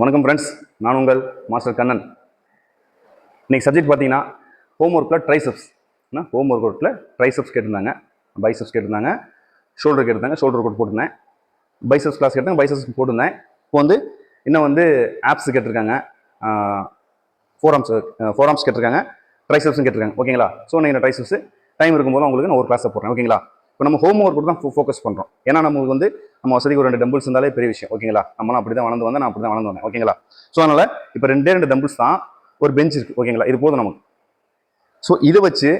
வணக்கம் ஃப்ரெண்ட்ஸ் நான் உங்கள் மாஸ்டர் கண்ணன். இன்றைக்கி சப்ஜெக்ட் பார்த்தீங்கன்னா ஹோம் ஒர்க்கில் ட்ரைசப்ஸ் ஹோம் ஒர்க் ஒர்க்கில் ட்ரைசப்ஸ் கேட்டிருந்தாங்க. பைசப்ஸ் கேட்டிருந்தாங்க. ஷோல்டர் கேட்டிருந்தாங்க. ஷோல்டர் கோட் போட்டிருந்தேன். பைசப்ஸ் கிளாஸ் கேட்டாங்க பைசப்ஸ் போட்டிருந்தேன். இப்போ வந்து இன்னும் வந்து ஆப்ஸ் கேட்டிருக்காங்க. ஃபோராம்ஸ் ஃபோராம்ஸ் கேட்டிருக்காங்க. ட்ரைசப்ஸும் கேட்டிருக்காங்க. ஓகேங்களா ஸோ நீங்கள் ட்ரைசப்ஸ் டைம் இருக்கும்போது உங்களுக்கு நான் ஒரு கிளாஸை போடுறேன். ஓகேங்களா இப்போ நம்ம ஹோம் ஒர்க் தான் ஃபோக்கஸ் பண்ணுறோம் ஏன்னா நமக்கு வந்து நம்ம வசதிக்கு ஒரு ரெண்டு டம்பிள்ஸ் இருந்தாலே பெரிய விஷயம். ஓகேங்களா நம்மளாம் அப்படி தான் வளர்ந்து வந்தேன் நான் அப்படி தான் வளர்ந்து வந்தேன். ஓகேங்களா ஸோ அதனால் இப்போ ரெண்டே ரெண்டு டம்பிள்ஸ் தான் ஒரு பெஞ்ச் இருக்குது ஓகேங்களா இது போதும் நமக்கு. ஸோ இதை வச்சு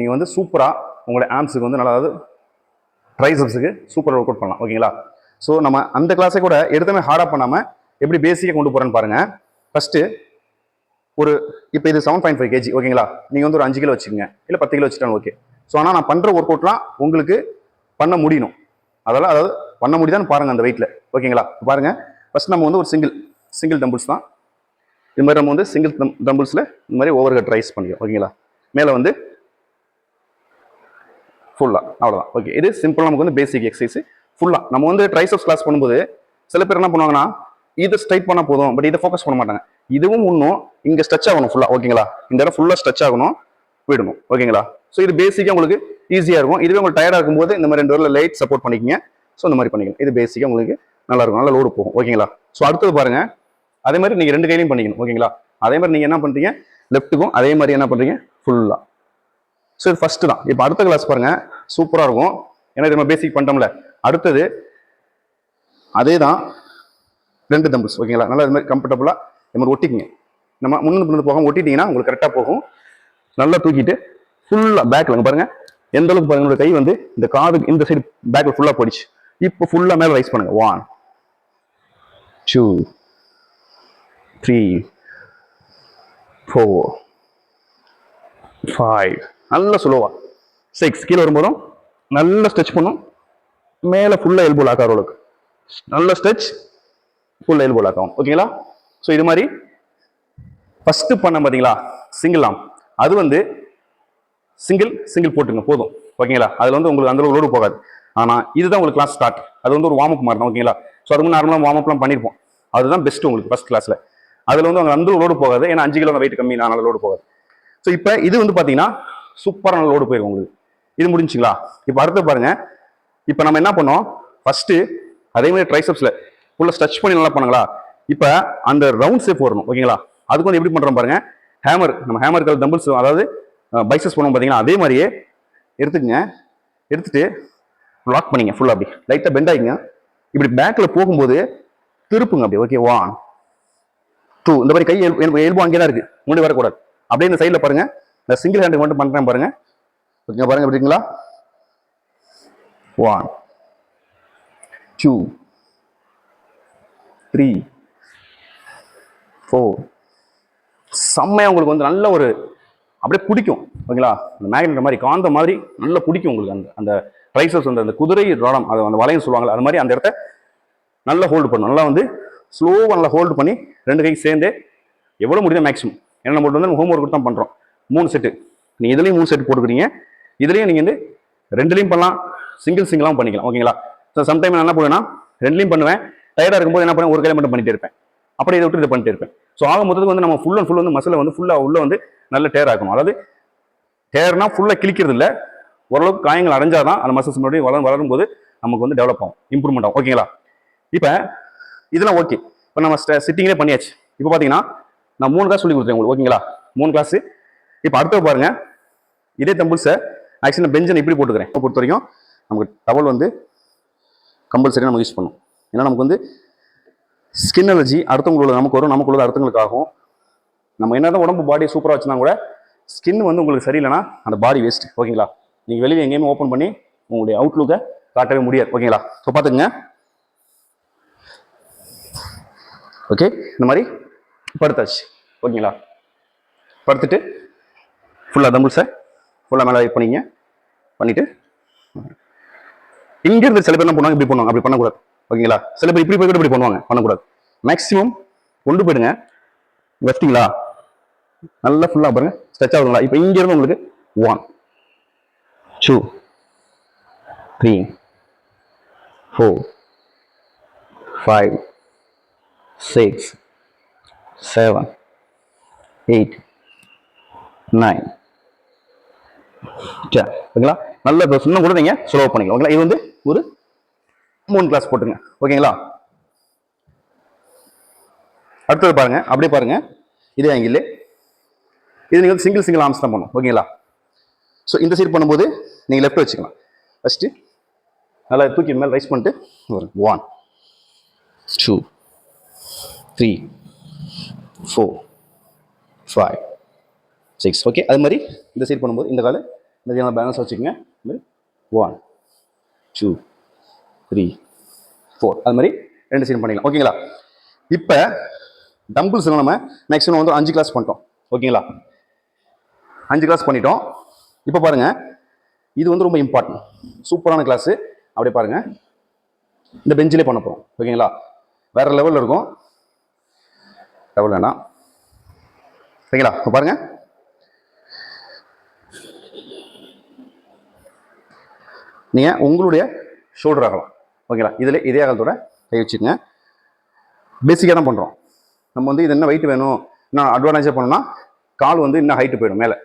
நீங்கள் வந்து சூப்பராக உங்களோட ஆம்ஸுக்கு வந்து நல்லா அதாவது ட்ரைசப்ஸுக்கு சூப்பராக ஒர்க் அவுட் பண்ணலாம். ஓகேங்களா ஸோ நம்ம அந்த கிளாஸை கூட எடுத்தமே ஹார்டாக பண்ணாமல் எப்படி பேசிக்காக கொண்டு போகிறேன்னு பாருங்கள் ஃபஸ்ட்டு ஒரு இப்போ இது செவன் பாயிண்ட் ஃபைவ் கேஜி ஓகேங்களா நீங்கள் வந்து ஒரு அஞ்சு கிலோ வச்சுக்கோங்க. இல்லை பத்து கிலோ வச்சுட்டாலும் ஓகே ஸோ ஆனால் நான் பண்ணுற ஒர்க் அவுட்லாம் உங்களுக்கு பண்ண முடியணும். அதெல்லாம் அதாவது பண்ண முடியுதான்னு பாருங்கள் அந்த வெயிட்டில் ஓகேங்களா பாருங்கள் ஃபஸ்ட் நம்ம வந்து ஒரு சிங்கிள் சிங்கிள் டம்பிள்ஸ் தான். இது மாதிரி நம்ம வந்து சிங்கிள் டம்பிள்ஸில் இந்த மாதிரி ஓவர் ஹெட் ரைஸ் பண்ணிக்கோ ஓகேங்களா மேலே வந்து ஃபுல்லாக அவ்வளோதான் ஓகே இது சிம்பிளாக நமக்கு வந்து பேசிக் எக்ஸசைஸ் ஃபுல்லாக நம்ம வந்து ட்ரைசப்ஸ் கிளாஸ் பண்ணும்போது சில பேர் என்ன பண்ணுவாங்கன்னா இதை ஸ்ட்ரைட் பண்ணால் போதும் பட் இதை ஃபோக்கஸ் பண்ண மாட்டாங்க. இதுவும் இன்னும் இங்கே ஸ்ட்ரெச் ஆகணும் ஃபுல்லாக ஓகேங்களா இந்த இடம் ஃபுல்லாக ஸ்ட்ரெச் ஆகணும். விடணும். ஓகேங்களா? ஸோ இது பேசிக்காக உங்களுக்கு ஈஸியாக இருக்கும். இதுவே உங்களுக்கு டயர்டாக இருக்கும்போது இந்த மாதிரி ரெண்டு வரல லைட் சப்போர்ட் பண்ணிக்கிங்க. ஸோ இந்த மாதிரி பண்ணிக்கலாம் இது பேசிக்காக உங்களுக்கு நல்லா இருக்கும். நல்லா லோடு போகும். ஓகேங்களா? ஸோ அடுத்தது பாருங்க. அதே மாதிரி நீங்கள் ரெண்டு கையிலையும் பண்ணிக்கணும். ஓகேங்களா? அதே மாதிரி நீங்கள் என்ன பண்ணுறீங்க லெஃப்ட்டுக்கும் அதே மாதிரி என்ன பண்ணுறீங்க ஃபுல்லாக ஸோ இது ஃபஸ்ட்டு தான். இப்போ அடுத்த கிளாஸ் பாருங்கள் சூப்பராக இருக்கும். ஏன்னா இது நம்ம பேசிக் பண்ணிட்டோம்ல. அடுத்தது அதே தான் ரெண்டு தம்பிள்ஸ் ஓகேங்களா? நல்லா இது மாதிரி கம்ஃபர்டபுளாக இது மாதிரி ஒட்டிக்கிங்க. நம்ம முன்னு பின்னு போகாம ஒட்டிட்டீங்கன்னா உங்களுக்கு கரெக்டாக போகும். நல்லா தூக்கிட்டு ஃபுல்லாக பேக்கில் பாருங்க. எந்த அளவுக்கு பாருங்க கை வந்து இந்த காது இந்த சைடு பேக்கில் ஃபுல்லாக போயிடுச்சு. இப்போ ஃபுல்லாக மேலே ரைஸ் பண்ணுங்க. One two three four five நல்ல சுலோவா சிக்ஸ் கீழே வரும்போதும் நல்ல ஸ்ட்ரெச் பண்ணும். மேலே ஃபுல்லாக எல்போல் ஆக்கார் அளவுக்கு. நல்ல ஸ்ட்ரெச் ஃபுல்லாக எல்போல் ஆக்கும் ஓகேங்களா ஸோ இது மாதிரி ஃபஸ்ட்டு பண்ண பார்த்தீங்களா சிங்கிள் ஆம் அது வந்து சிங்கிள் சிங்கிள் போட்டுங்க போதும். ஓகேங்களா அதில் வந்து உங்களுக்கு அந்த லோடு போகாது. ஆனால் இதுதான் உங்களுக்கு கிளாஸ் ஸ்டார்ட் அது வந்து ஒரு வார்ம் அப் மாதிரி தான் ஓகேங்களா ஸோ அதுக்கு நார்மலாக வார்ம் அப்லாம் பண்ணியிருப்போம் அதுதான் பெஸ்ட் உங்களுக்கு ஃபஸ்ட் கிளாஸில் அதில் வந்து அவங்க அந்த லோடு போகாது. ஏன்னா அஞ்சு கிலோ வெயிட் கம்மி நான் லோடு போகாது. ஸோ இப்போ இது வந்து பார்த்தீங்கன்னா சூப்பரான லோடு போயிடும் உங்களுக்கு. இது முடிஞ்சுங்களா? இப்போ அடுத்து பாருங்க. இப்போ நம்ம என்ன பண்ணோம்? ஃபஸ்ட்டு அதே மாதிரி ட்ரைசப்ஸில் ஃபுல்லாக ஸ்ட்ரெச் பண்ணி நல்லா பண்ணுங்களா? இப்போ அந்த ரவுண்ட் ஷேப் வரணும் ஓகேங்களா அதுக்கு வந்து எப்படி பண்ணுறோம் பாருங்கள் ஹேமர் நம்ம ஹேமர் கல் தம்பிள்ஸ் அதாவது பைசஸ் பண்ணுவோம் பார்த்தீங்கன்னா அதே மாதிரியே எடுத்துக்கங்க. எடுத்துட்டு லாக் பண்ணிங்க ஃபுல்லாக அப்படி. லைட்டாக பெண்ட் ஆகிங்க இப்படி பேக்கில் போகும்போது திருப்புங்க அப்படி. ஓகே ஒன் டூ இந்த மாதிரி கை எல்போ அங்கே தான் இருக்குது முன்னாடி வரக்கூடாது. அப்படியே இந்த சைடில் பாருங்கள் இந்த சிங்கிள் ஹேண்டுக்கு மட்டும் பண்ணுறேன் பாருங்கள் ஓகேங்க பாருங்கள் எப்படிங்களா ஒன் டூ த்ரீ ஃபோர் செம்மையாக உங்களுக்கு வந்து நல்ல ஒரு அப்படியே பிடிக்கும் ஓகேங்களா? அந்த மேக்னெட் மாதிரி காந்த மாதிரி நல்லா பிடிக்கும் உங்களுக்கு அந்த அந்த ட்ரைசஸ் வந்து அந்த குதிரை ரோடம் அது அந்த வளையம் சொல்லுவாங்கல்ல அது மாதிரி அந்த இடத்த நல்லா ஹோல்டு பண்ணும் நல்லா வந்து ஸ்லோவாக நல்லா ஹோல்டு பண்ணி ரெண்டு கைக்கு சேர்ந்தே எவ்வளோ முடியுதோ மேக்ஸிமம் ஏன்னா நம்ம வந்து ஹோம் ஒர்க் தான் பண்ணுறோம் மூணு செட்டு நீங்கள் இதுலேயும் மூணு செட் போட்டுக்கிறீங்க. இதுலேயும் நீங்கள் வந்து ரெண்டுலேயும் பண்ணலாம் சிங்கிள் சிங்கிளாகவும் பண்ணிக்கலாம் ஓகேங்களா? ஸோ சம்டைம் நான் என்ன பண்ணுவேன்னா ரெண்டுலேயும் பண்ணுவேன். டயர்டாக இருக்கும்போது என்ன பண்ணுவேன்? ஒரு கையில் மட்டும் பண்ணிட்டே இருப்பேன். அப்படியே இதை விட்டு இதை பண்ணிட்டு இருப்பேன். ஸோ ஆக மொத்தத்துக்கு வந்து நம்ம ஃபுல் அண்ட் ஃபுல் வந்து மசிலை வந்து ஃபுல்லாக உள்ள வந்து நல்ல டேர் ஆக்கணும். அதாவது டேர்னா ஃபுல்லாக கிழிக்கிறது இல்லை. ஓரளவுக்கு காயங்கள் அடைஞ்சாதான் அந்த மசில்ஸ் மறுபடியும் வளரும் வளரும் போது நமக்கு வந்து டெவலப் ஆகும். இம்ப்ரூவ்மெண்ட் ஆகும். ஓகேங்களா இப்போ இதெல்லாம் ஓகே இப்போ நம்ம சிட்டிங்லேயே பண்ணியாச்சு. இப்போ பார்த்தீங்கன்னா நான் மூணு கிளாஸ் சொல்லி கொடுத்தேன் உங்களுக்கு. ஓகேங்களா மூணு கிளாஸு இப்போ அடுத்த பாருங்கள் இதே தம்பிள்ஸை ஆக்சுவலி நான் பெஞ்சனை இப்படி போட்டுக்கிறேன். இப்போ பொறுத்த வரைக்கும் நமக்கு டவல் வந்து கம்பல்சரி நம்ம யூஸ் பண்ணும் ஏன்னா நமக்கு வந்து ஸ்கின் அலர்ஜி அடுத்தவங்களோட நமக்கு வரும் நமக்கு உள்ளது அடுத்தவங்களுக்கு ஆகும் நம்ம என்ன உடம்பு பாடி சூப்பராக வச்சுனா கூட ஸ்கின் வந்து உங்களுக்கு சரியில்லைன்னா அந்த பாடி வேஸ்ட் ஓகேங்களா? நீங்கள் வெளியில் எங்கேயுமே ஓப்பன் பண்ணி உங்களுடைய அவுட்லுக்கை காட்டவே முடியாது. ஓகேங்களா? ஸோ பார்த்துக்குங்க. ஓகே இந்த மாதிரி படுத்தாச்சு. ஓகேங்களா? படுத்துட்டு ஃபுல்லாக தம்பிள்ஸை ஃபுல்லாக மேலே பண்ணிங்க. பண்ணிவிட்டு இங்கேருந்து சில பேர் என்ன பண்ணுவாங்க? இப்படி பண்ணுவாங்க. அப்படி பண்ணக்கூடாது. ஓகேங்களா? சில பேர் இப்படி போய் கூட இப்படி பண்ணுவாங்க. பண்ணக்கூடாது. மேக்ஸிமம் கொண்டு போயிடுங்க. வச்சிட்டிங்களா நல்லா ஃபுல்லாக பாருங்க. ஸ்ட்ரெச் ஆகுதுங்களா? இப்போ இங்கேருந்து உங்களுக்கு one two three four five six seven eight nine சரி ஓகேங்களா நல்ல இப்போ இன்னும் கூட நீங்கள் ஸ்லோ பண்ணிக்கலாம் ஓகேங்களா இது வந்து ஒரு மூணு கிளாஸ் போட்டுங்க ஓகேங்களா அடுத்தது பாருங்க அப்படியே பாருங்க. இதே ஆங்கிள் இது நீங்கள் வந்து சிங்கிள் சிங்கிள் ஆம்ஸ் தான் பண்ணும் ஓகேங்களா ஸோ இந்த சைடு பண்ணும்போது நீங்கள் லெஃப்ட் வச்சுக்கலாம். ஃபஸ்ட்டு நல்லா தூக்கி மேலே ரைஸ் பண்ணிட்டு ஒரு one two three four five six okay அது மாதிரி இந்த சைடு பண்ணும்போது இந்த காலை இந்த பேலன்ஸ் வச்சுக்கோங்க. மாதிரி. ஒன் டூ த்ரீ ஃபோர் அது மாதிரி ரெண்டு சைட் பண்ணிக்கலாம். ஓகேங்களா இப்போ டம்பிள்ஸ் நம்ம. மேக்ஸிமம் வந்து அஞ்சு கிளாஸ் பண்ணிட்டோம். ஓகேங்களா அஞ்சு கிளாஸ் பண்ணிட்டோம். இப்போ பாருங்கள் இது வந்து ரொம்ப இம்பார்ட்டன்ட் சூப்பரான கிளாஸு அப்படியே பாருங்கள் இந்த பெஞ்சிலே பண்ண போகிறோம் ஓகேங்களா வேறு லெவலில் இருக்கும். லெவல் வேணாம் ஓகேங்களா இப்போ பாருங்கள் நீங்கள் உங்களுடைய ஷோல்டர் ஆகலாம். ஓகேங்களா இதில் இதே ஆகலத்தோட கை வச்சுக்கோங்க. பேசிக்காக தான் பண்ணுறோம் நம்ம வந்து இது என்ன வெயிட் வேணும்? இன்னும் அட்வான்டேஜாக பண்ணோம்னா கால் வந்து இன்னும் ஹைட்டு போயிடும் மேலே.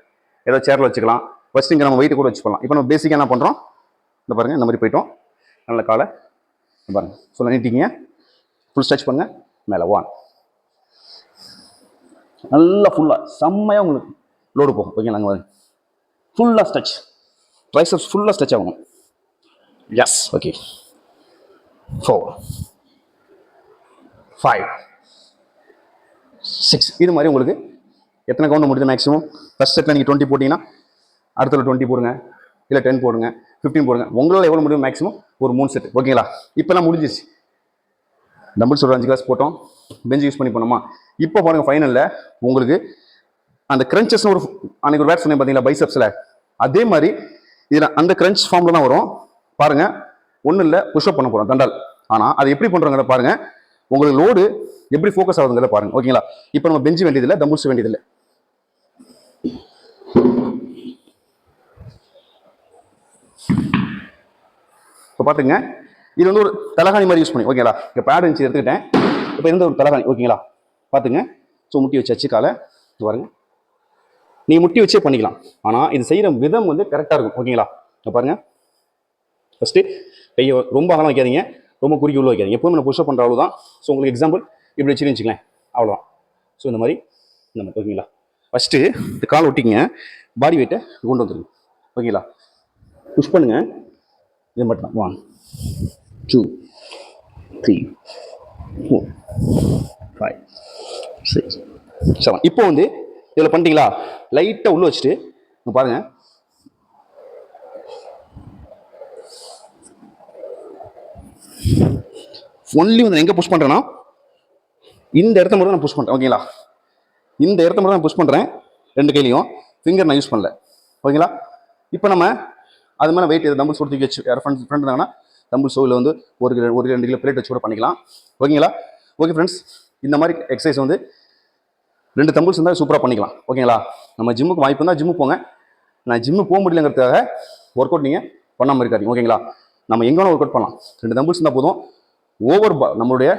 ஏதோ சேரில் வச்சுக்கலாம். ஃபஸ்ட்டு இங்கே நம்ம வெயிட் கூட வச்சுக்கலாம் இப்போ நம்ம பேசிக்காக என்ன பண்ணுறோம் இந்த பாருங்கள் இந்த மாதிரி போயிட்டோம். நல்ல காலை. பாருங்கள் பாருங்க. சொல்ல ஃபுல் ஸ்ட்ரெச் பண்ணுங்கள் மேலே ஒன் நல்லா ஃபுல்லாக செம்மையாக உங்களுக்கு லோடு போகும். ஓகேங்களா அங்கே ஃபுல்லாக ஸ்ட்ரெச் ட்ரைசப்ஸ் ஃபுல்லாக ஸ்ட்ரெச் ஆகணும் yes okay four five six இது மாதிரி உங்களுக்கு எத்தனை கவுண்ட் முடியுது மேக்ஸிமம் ஃபஸ்ட் செட்டில் நீங்கள் டுவெண்ட்டி போட்டிங்கன்னா அடுத்தது டுவெண்ட்டி போடுங்க. இல்லை டென் போடுங்க. ஃபிஃப்டீன் போடுங்க. உங்களால் எவ்வளோ முடியும் மேக்ஸிமம் ஒரு மூணு செட் ஓகேங்களா இப்போலாம் முடிஞ்சிச்சு டம்பிள்ஸ் ஒரு அஞ்சு கிளாஸ் போட்டோம். பெஞ்ச் யூஸ் பண்ணி போனோமா? இப்போ பாருங்கள் ஃபைனலில் உங்களுக்கு அந்த கிரன்ச்சஸ்னு ஒரு அன்னைக்கு ஒரு வேட் சொன்னேன் பார்த்தீங்களா பைசப்ஸில் அதே மாதிரி இதில் அந்த கிரன்ச் ஃபார்மில் தான் வரும். பாருங்க. ஒன்றும் இல்லை புஷ்அப் பண்ண போகிறோம் தண்டால். ஆனால் அது எப்படி பண்ணுறோங்கிறத பாருங்கள் உங்களுக்கு லோடு எப்படி ஃபோக்கஸ் ஆகுதுங்கிறத பாருங்க. ஓகேங்களா இப்போ நம்ம பெஞ்சு வேண்டியதில்லை தம்புல்ஸ் வேண்டியதில்லை. இப்போ பார்த்துங்க இது வந்து ஒரு தலகாணி மாதிரி யூஸ் பண்ணி ஓகேங்களா இப்போ பேட் இருந்துச்சு எடுத்துக்கிட்டேன். இப்போ இருந்த ஒரு தலகாணி ஓகேங்களா பார்த்துங்க ஸோ முட்டி வச்சு காலை. பாருங்க. நீ முட்டி வச்சே பண்ணிக்கலாம். ஆனால் இது செய்கிற விதம் வந்து கரெக்டாக இருக்கும் ஓகேங்களா இப்போ பாருங்க. ஃபஸ்ட்டு கையை ரொம்ப அகலம் வைக்காதீங்க. ரொம்ப குறுக்கி உள்ள வைக்காதீங்க. எப்பவுமே நம்ம புஷ்அப் பண்ணுற அவ்வளோ தான் ஸோ உங்களுக்கு எக்ஸாம்பிள் இப்படி வச்சுன்னு வச்சுக்கலாம் அவ்வளோதான் ஸோ இந்த மாதிரி இந்த மாதிரி. ஓகேங்களா? ஃபஸ்ட்டு இந்த கால் ஒட்டிங்க பாடி வெயிட்டை கொண்டு வந்துடுங்க ஓகேங்களா? புஷ் பண்ணுங்கள் இது மட்டும் தான் one two three four five six seven இப்போ வந்து இதில் பண்ணிட்டீங்களா? லைட்டாக உள்ளே வச்சுட்டு பாருங்கள் பாருங்க ஒன்லி வந்து எங்கே புஷ் பண்ணுறேன்னா இந்த இடத்த மட்டும் நான் புஷ் பண்ணுறேன் ஓகேங்களா இந்த இடத்த மட்டும் நான் புஷ் பண்ணுறேன் ரெண்டு கையிலையும். ஃபிங்கர் நான் யூஸ் பண்ணல ஓகேங்களா இப்போ நம்ம அது மேலே வெயிட் டம்பிள்ஸ் கொடுத்து வச்சு யார் ஃப்ரெண்ட்ஸ் ஃப்ரெண்ட் இருந்தாங்கன்னா டம்பிள்ஸோ சோவில் வந்து ஒரு கிலோ ஒரு ரெண்டு கிலோ பிளேட் வச்சு கூட பண்ணிக்கலாம் ஓகேங்களா ஓகே ஃப்ரெண்ட்ஸ் இந்த மாதிரி எக்ஸசைஸ் வந்து ரெண்டு தம்பிள்ஸ் இருந்தால் சூப்பராக பண்ணிக்கலாம் ஓகேங்களா நம்ம ஜிம்முக்கு வாய்ப்பு இருந்தால் ஜிம்முக்கு போங்க. நான் ஜிம்மு போக முடியலங்கிறதுக்காக ஒர்க் அவுட் நீங்கள் பண்ணாமல் இருக்காதீங்க ஓகேங்களா நம்ம எங்கே வேணால் ஒர்க் அவுட் பண்ணலாம். ரெண்டு தம்பிள்ஸ் இருந்தால் போதும். ஓவர் பா நம்மளுடைய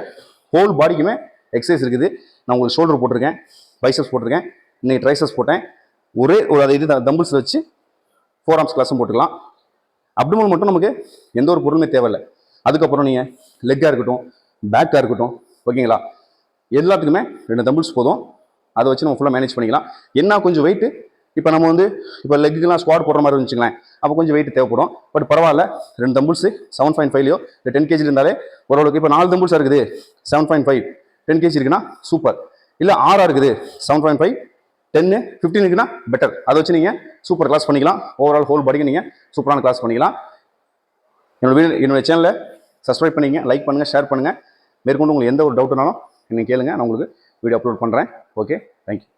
ஹோல் பாடிக்குமே எக்ஸசைஸ் இருக்குது. நான் உங்களுக்கு ஷோல்டர் போட்டிருக்கேன் பைசப்ஸ் போட்டிருக்கேன் இன்னைக்கு ட்ரைசஸ் போட்டேன். ஒரே ஒரு அதை இது தம்பிள்ஸ் வச்சு ஃபோர் ஆர்ம்ஸ் கிளாஸும் போட்டுக்கலாம். அப்டமல் மட்டும் நமக்கு எந்த ஒரு பொருளுமே தேவையில்லை. அதுக்கப்புறம் நீங்கள் லெக்காக இருக்கட்டும் பேக்காக இருக்கட்டும் ஓகேங்களா? எல்லாத்துக்குமே ரெண்டு தம்பிள்ஸ் போதும். அதை வச்சு நம்ம ஃபுல்லாக மேனேஜ் பண்ணிக்கலாம். என்ன கொஞ்சம் வெயிட் இப்போ நம்ம வந்து இப்போ லெக்குலாம் ஸ்குவாட் போடுற மாதிரி இருந்துச்சுங்களேன். அப்போ கொஞ்சம் வெயிட் தேவைப்படும். பட் பரவாயில்ல ரெண்டு தம்பிள்ஸ் செவன் பாயிண்ட் ஃபைவ்லையோ இல்லை டென் கேஜி இருந்தாலே ஓரளவுக்கு இப்போ நாலு தம்பிள்ஸாக இருக்குது. Seven point five ten KG இருக்குன்னா சூப்பர் இல்லை ஆறாக இருக்குது. செவன் பாயிண்ட் ஃபைவ் டென்னு ஃபிஃப்டின் இருக்குன்னா பெட்டர் அதை வச்சு நீங்கள் சூப்பர் கிளாஸ் பண்ணிக்கலாம். ஓவரால் ஹோல் பாடிக்கு நீங்கள் சூப்பரான கிளாஸ் பண்ணிக்கலாம். என்னோட வீடியோ என்னோட சேனலை சப்ஸ்கிரைப் பண்ணிங்க லைக் பண்ணுங்கள் ஷேர் பண்ணுங்கள் மேற்கொண்டு உங்களுக்கு எந்த ஒரு டவுட்னாலும் நீங்கள் கேளுங்க. நான் உங்களுக்கு வீடியோ அப்லோட் பண்ணுறேன் ஓகே தேங்க்யூ